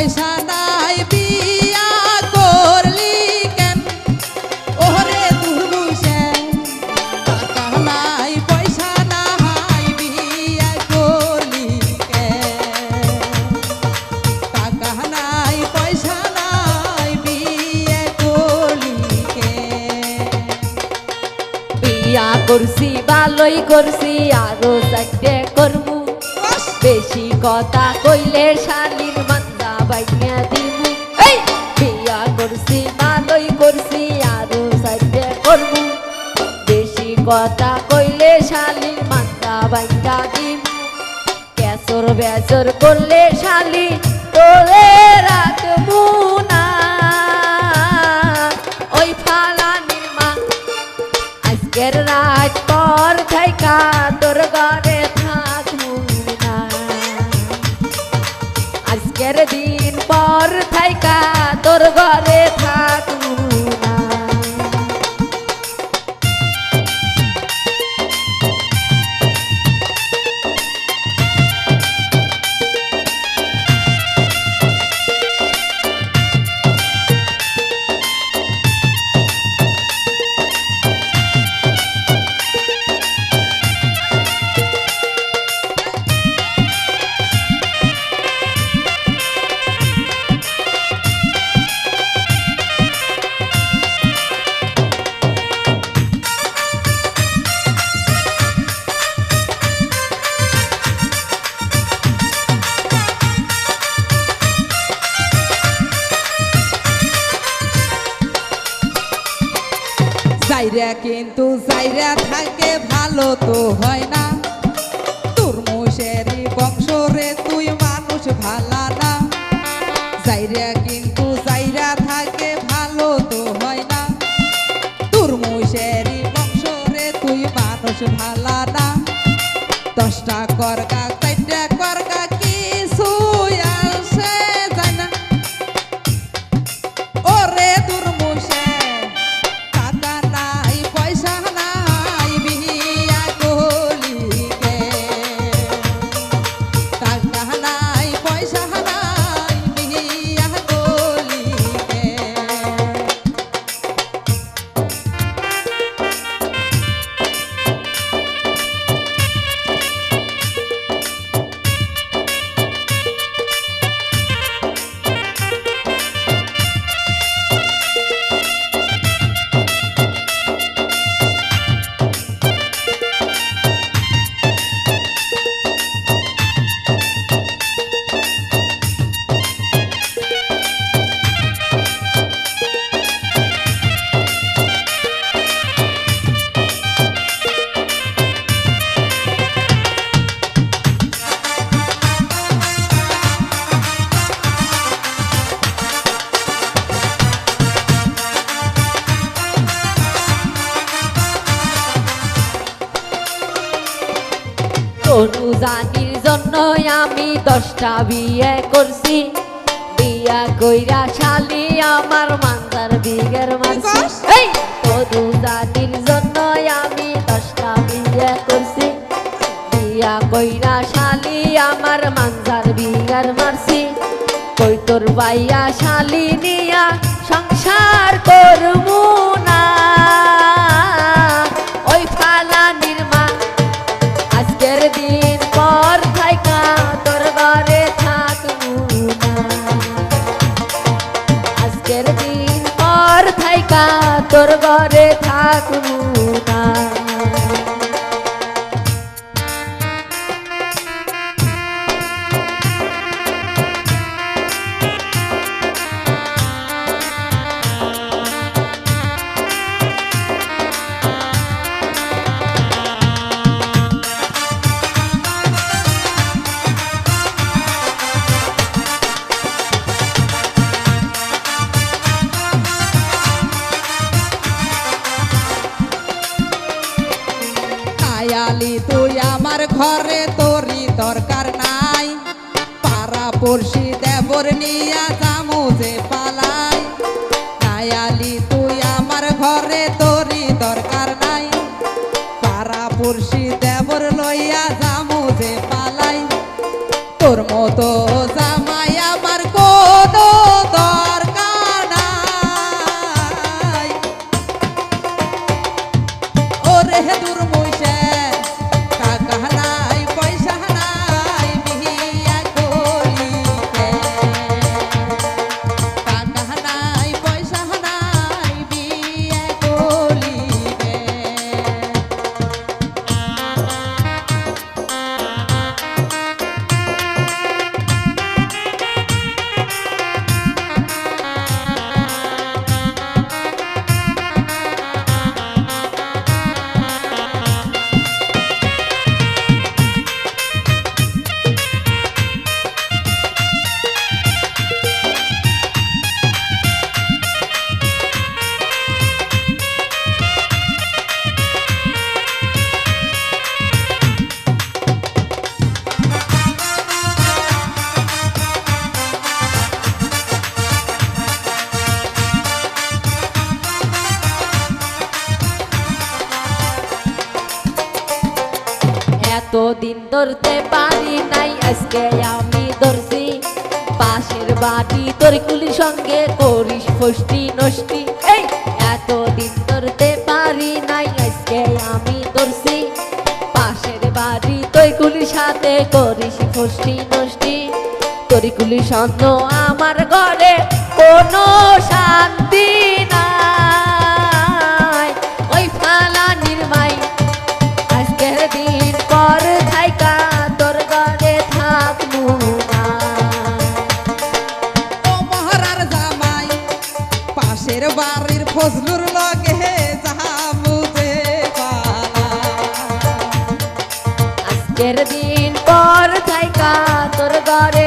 পয়সা বিয়া করলি কেন? ওরে দুর্বুষে টাকা নাই পয়সা নাই বিয়া করলি কেন? নাই পয়সা নাই বিয়া করলি কেন? বিয়া করছি ভালোই করছি আরও চারটে করব। বেশি কথা কইলে সার কথা কইলে শালির মাথা বাইটা দিমু। কেসর বেসর করলে শালি তোরে রাখব না। সাইরা কিন্তু সাইরা থাকে ভালো তো হয় না। তোর মুশেরি বংশরে তুই মানুষ ভালা না। সাইরা কিন্তু সাইরা থাকে ভালো তো হয় না। তোর মুশেরি বংশরে তুই মানুষ ভালা না। দশটা করগা অনুজানির জন্য আমি দশটা বিয়ে করছি। বিয়া কইরা শালি আমার মান্দার বিগের মারছি? এই! অনুজানির জন্য আমি দশটা বিয়ে করছি। বিয়া কইরা শালি আমার মান্দার বিগের মারছি কই তোর বাইয়া শালি নিয়া সংসার করব না? তোর ঘরে থাকব না। por si ধরতে পারি নাই, আজকে আমি ধরছি। পাশের বাড়ি তোর কুলির সঙ্গে করিস ফষ্টি নষ্টি। এই, এতদিন ধরতে পারি নাই, আজকে আমি ধরছি। পাশের বাড়ি তোর কুলির সাথে করিস ফষ্টি নষ্টি। তোর কুলির সন্ন্য আমার ঘরে কোনো শান্তি আজকের দিন পর থাইকা তোর ঘরে